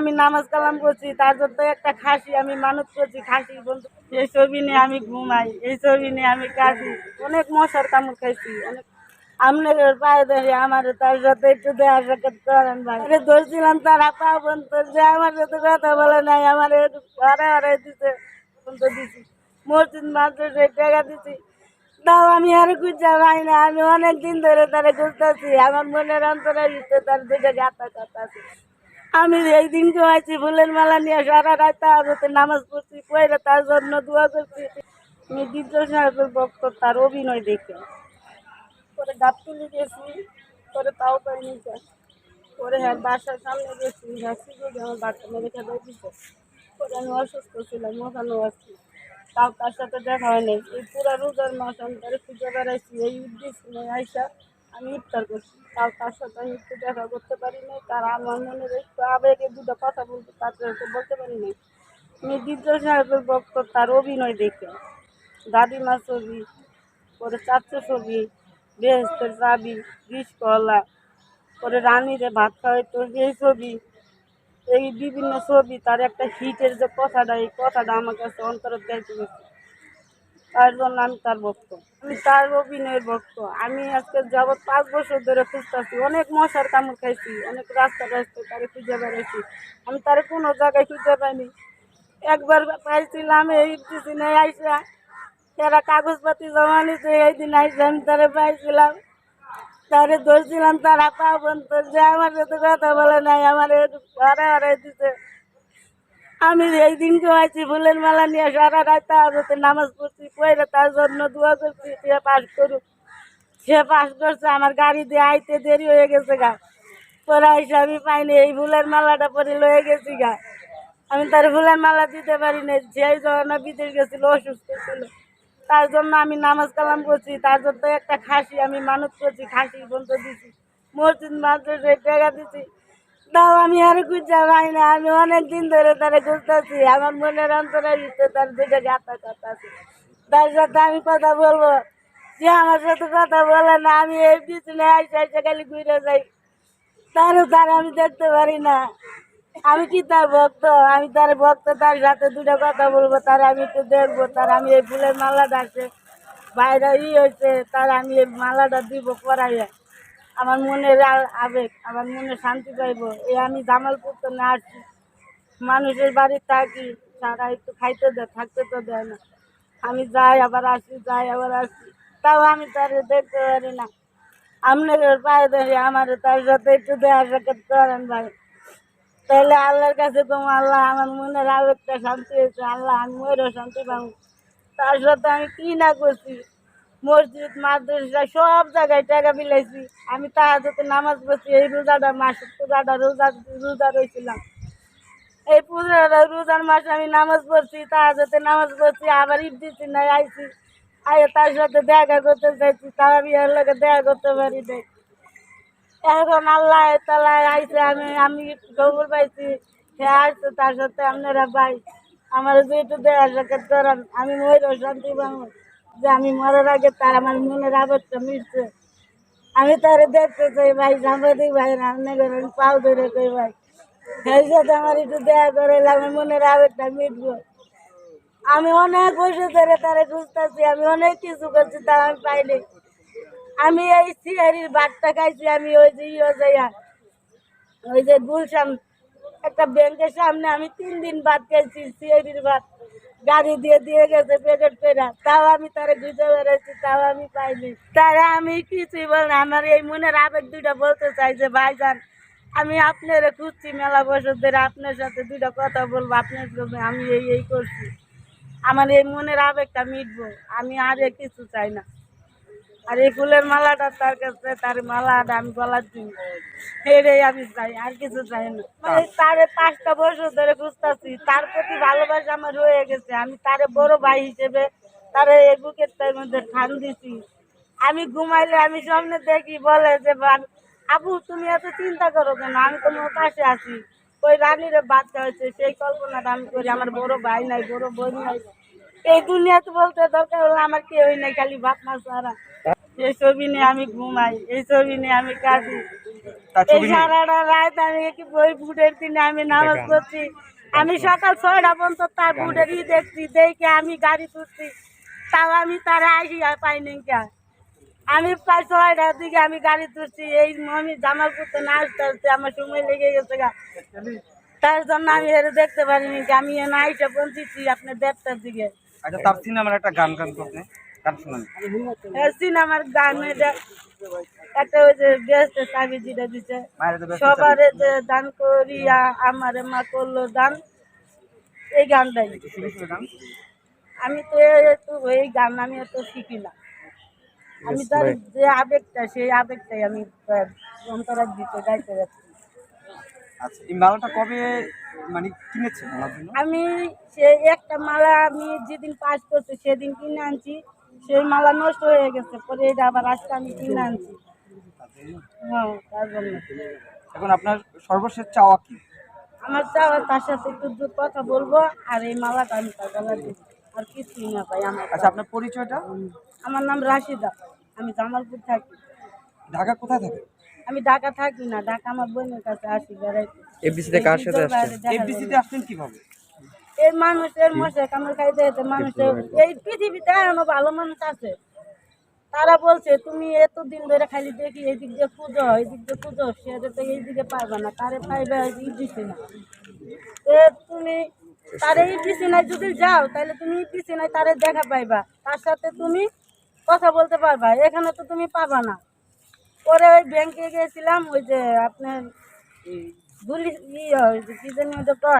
আমি নামাজ কালাম করছি, তার জন্য একটা খাসি, আমি মানত করছি, খাসি বন্ধু। এই ছবি নিয়ে আমি ঘুমাই, এই ছবি নিয়ে আমি কাঁদি। অনেক মশার কামড় খাইছি, অনেক। আপনাদের পায়ে ধরে আমার তার সাথে একটু দেওয়া সাক্ষাৎ করেন ভাই। আরে ধরছিলাম তারা পা বন্ধ যে আমার সাথে কথা বলে নাই, আমার হারা হারাই দিতে বন্ধ দিছি। মসজিদ, মাদ্রাসায় টাকা দিছি। তাও আমি আর খুঁজা পাই না, আমি অনেক দিন ধরে তারা খুঁজতেছি, আমার মনের অন্তরে দিতে তার দুটো কাটা আছে। আমি এই দিন আছি ফুলের মালা নিয়ে সারা রাত তাহাজতে নামাজ পড়ছি কইরে তার জন্য দোয়া করছি। আমি সাহেবের ভক্ত তার অভিনয় দেখে। পরে গাবতুলি গেছি পরে তাও পাইনি। পরে হ্যাঁ বাসার সামনে গেছি হ্যাঁ ভ্যাকসিন আমার বাচ্চা মেরে খেতে দিচ্ছে পরে আমি অসুস্থ ছিলাম ওখানেও আছি। তাও তার সাথে দেখা হয়নি। এই পুরো রোজার মাস আমি তারে খুঁজে বেড়াইছি, এই উদ্দেশ্য আইসা আমি ইফতার করছি। তাও তার সাথে আমি একটু দেখা করতে পারি নাই, তার আমার মনে একটু আবেগে দুটো কথা বলতে তার সাথে বলতে পারি নাই। আমি দ্বিতীয় সাহেবের ভক্ত, তার অভিনয় দেখে। দাদিমা ছবি, পরে চাচ্চু ছবি, বেহেস্তের চাবি, বিষকলা, পরে রানীরে ভাত খাওয়াইতো, এই ছবি, এই বিভিন্ন ছবি, তার একটা হিটের যে কথাটা, এই কথাটা আমার কাছে অন্তর গেছে তার জন্য আমি তার ভক্ত। আমি তার অভিনয়ের ভক্ত। আমি আজকে যাবৎ পাঁচ বছর ধরে খুঁজতেছি অনেক মশার কামড় খাইছি, অনেক রাস্তা রাস্তায় তারে খুঁজে বেড়াইছি। আমি তারে কোনো জায়গায় খুঁজে পাইনি। একবার পাইছিলাম এই পিছনে আইসা তারা কাগজপাতি জমা নিতে এই দিন আইসা আমি তারে পাইছিলাম। তারে ধরছিলাম, তারা পা বন্ধ যে আমার সাথে কথা বলে নাই, আমার হারা হারাই দিতে আমি এই দিন আছি ফুলের মালা নিয়ে সারা রাত তাহাজতে নামাজ পড়ছি কইরে তার জন্য দোয়া করছি, সে পাস করুক। সে পাস করছে, আমার গাড়ি দিয়ে আইতে দেরি হয়ে গেছে গা। পরে আইসে আমি পাইনি, এই ফুলের মালাটা পরে লয়ে গেছি গা। আমি তার ফুলের মালা দিতে পারি না যেই যখন বিদেশ গেছিল, অসুস্থ ছিল। তার জন্য আমি নামাজ কালাম করছি, তার জন্য একটা খাসি আমি মানুষ করছি খাসি বন্ধ দিছি। মসজিদ মাদ্রাসায় টাকা দিছি। তাও আমি আর খুঁজা পাই না। আমি অনেক দিন ধরে তারা খুঁজতেছি। আমার মনের অন্তরে দিতে তার দুটো গাতা কাটা তার সাথে আমি কথা বলব। যে আমার সাথে কথা বলে না, আমি এই পিছনে আইসে আইসে খালি ঘুরে যাই। তারও তার আমি দেখতে পারি না। আমি কি তার ভক্ত? আমি তার ভক্ত, তার সাথে দুটো কথা বলব। তার আমি একটু দেখব। তার আমি এই ফুলের মালাটা আছে। বাইরে ই হয়েছে তার আমি এই মালাটা দিব পরাইয়া। আমার মনের আবেগ, আমার মনে শান্তি পাইবো। এই আমি জামালপুর তো না আসছি। মানুষের বাড়ি থাকি তারা একটু খাইতে দেয়, থাকতে তো দেয় না। আমি যাই, আবার আসি, যাই, আবার আসি। তাও আমি তার দেখতে পারি না। আপনাদের পায়ে ধরে আমার তার সাথে একটু দেওয়ার সাক্ষাৎ করেন ভাই। তাহলে আল্লাহর কাছে তো আল্লাহ, আমার মনের আবেগটা শান্তি হয়েছে। আল্লাহ, আমি ওইরও শান্তি পাবো। তার সাথে আমি কি না করছি? মসজিদ, মাদ্রাসা, সব জায়গায় টাকা বিলাইছি। আমি সাথে নামাজ পড়ছি, এই রোজাটা মাস রোজাটা রোজা রোজা রয়েছিলাম এই পুজোটা রোজার মাসে আমি নামাজ পড়ছি সাথে নামাজ পড়ছি, আবার ঈদ দিচ্ছি না আইছি। আয় তার সাথে দেখা করতে চাইছি তার এর লোকে দেখা করতে পারি নাই। এখন আল্লাহ তালায় আইসে আমি আমি খবর পাইছি, সে আসছে তার সাথে, আপনারা ভাই, আমার যেহেতু দেওয়া সাক্ষাৎ করান, আমি ময়ূর শান্তি পাবো। যে আমি মরার আগে তার আমার মনের আবেগটা মিটছে। আমি তারে দেখতে চাই ভাই সাংবাদিক ভাই, রান্না করে আমি পাও ধরে কই ভাই। সেই সাথে আমার একটু দেয়া করে আমার মনের আবেগটা মিটবো। আমি অনেক বসে ধরে তারে খুঁজতেছি, আমি অনেক কিছু করছি তা আমি পাইনি। আমি এই সিয়ারির ভাতটা খাইছি, আমি ওই যে ইয়ে যাইয়া, ওই যে গুলশান, একটা ব্যাংকের সামনে আমি তিন দিন ভাত খাইছি সিয়ারির ভাত। গাড়ি দিয়ে দিয়ে গেছে প্যাকেট পেরা। তাও আমি তারা গুজে বেড়াইছি তাও আমি পাইনি। তারা আমি কিছুই বল না, আমার এই মনের আবেগ দুইটা বলতে চাই যে, ভাইজান, আমি আপনার খুঁজছি মেলা বছর ধরে, আপনার সাথে দুইটা কথা বলব, আপনার আমি এই এই করছি। আমার এই মনের আবেগটা মিটবো, আমি আর কিছু চাই না। আর এই ফুলের মালাটা তার কাছে, তার মালাটা আমি গলার দিন এটাই আমি চাই, আর কিছু চাই না। মানে তারে পাঁচটা বছর ধরে খুঁজতেছি, তার প্রতি ভালোবাসা আমার রয়ে গেছে। আমি তারে বড় ভাই হিসেবে তারে এই বুকের তার মধ্যে ঠান দিছি। আমি ঘুমাইলে আমি সামনে দেখি, বলে যে আবু, তুমি এত চিন্তা করো কেন? আমি তোমার পাশে আছি। ওই রানীর বাচ্চা হয়েছে, সেই কল্পনাটা আমি করি। আমার বড় ভাই নাই, বড় বোন নাই। এই দুনিয়াতে বলতে দরকার হলো আমার কেউই নাই খালি বাপ মা সারা এই ছবি নিয়ে আমি ঘুমাই এই ছবি নিয়ে আমি কাঁদি। এই সারাটা রাত আমি কি বই বুটের দিনে আমি নামাজ পড়ছি? আমি সকাল ছয়টা পর্যন্ত তার বুটের ই দেখছি দেখে আমি গাড়ি তুলছি। তাও আমি তার আইসি পাইনি কে? আমি প্রায় ছয়টার দিকে আমি গাড়ি তুলছি এই আমি জামালপুরতে না আসতে আসতে আমার সময় লেগে গেছে গা। তার জন্য আমি এর দেখতে পারিনি আমি এনে আইসে পৌঁছেছি আপনার দেড়টার দিকে। আচ্ছা তার সিনেমার একটা গান গান তো গান শুনান। সিনেমার গান এটা একটা ওই যে চাবি যেটা সবারে দান করিয়া আমারে মা করল দান এই গানটাই। আমি তো এই গান আমি এত শিখি না। আমি তার যে আবেগটা সেই আবেগটাই আমি অন্তরার দিতে গাইতে যাচ্ছি। আচ্ছা এই মালাটা কবে মানে কিনেছেন আমি সেই একটা মালা আমি যেদিন পাস করছি সেদিন কিনে আনছি। সেই মালা নষ্ট হয়ে গেছে পরে এটা আবার আজকে আমি কিনে আনছি। হ্যাঁ তার জন্য। এখন আপনার সর্বশেষ চাওয়া কি? আমার চাওয়া তার সাথে একটু কথা বলব আর এই মালাটা আমি তার গলা আর কিছুই না পাই আমার আচ্ছা আপনার পরিচয়টা? আমার নাম রাশিদা আমি জামালপুর থাকি। ঢাকা কোথায় থাকে? আমি ঢাকা থাকি না ঢাকা আমার বোনের কাছে আসি বেড়াইতে। এফডিসিতে কার সাথে আসছেন? এফডিসিতে আসছেন কীভাবে? এই মানুষের মশা কামড় খাইতে যেতে মানুষের এই পৃথিবীতে এখনও ভালো মানুষ আছে। তারা বলছে তুমি এতদিন ধরে খালি দেখি এই দিক দিয়ে পুজো এই দিক দিয়ে পুজো সে তো এই দিকে পারবে না তারে পাইবে এই দিছে না। তো তুমি তারে এই দিছে না যদি যাও তাহলে তুমি এই দিছে না তারে দেখা পাইবা। তার সাথে তুমি কথা বলতে পারবা এখানে তো তুমি পাবা না। পরে ওই ব্যাংকে গেছিলাম ওই যে আপনার পুলিশ ইয়ে ওই যে কি জানি ওটা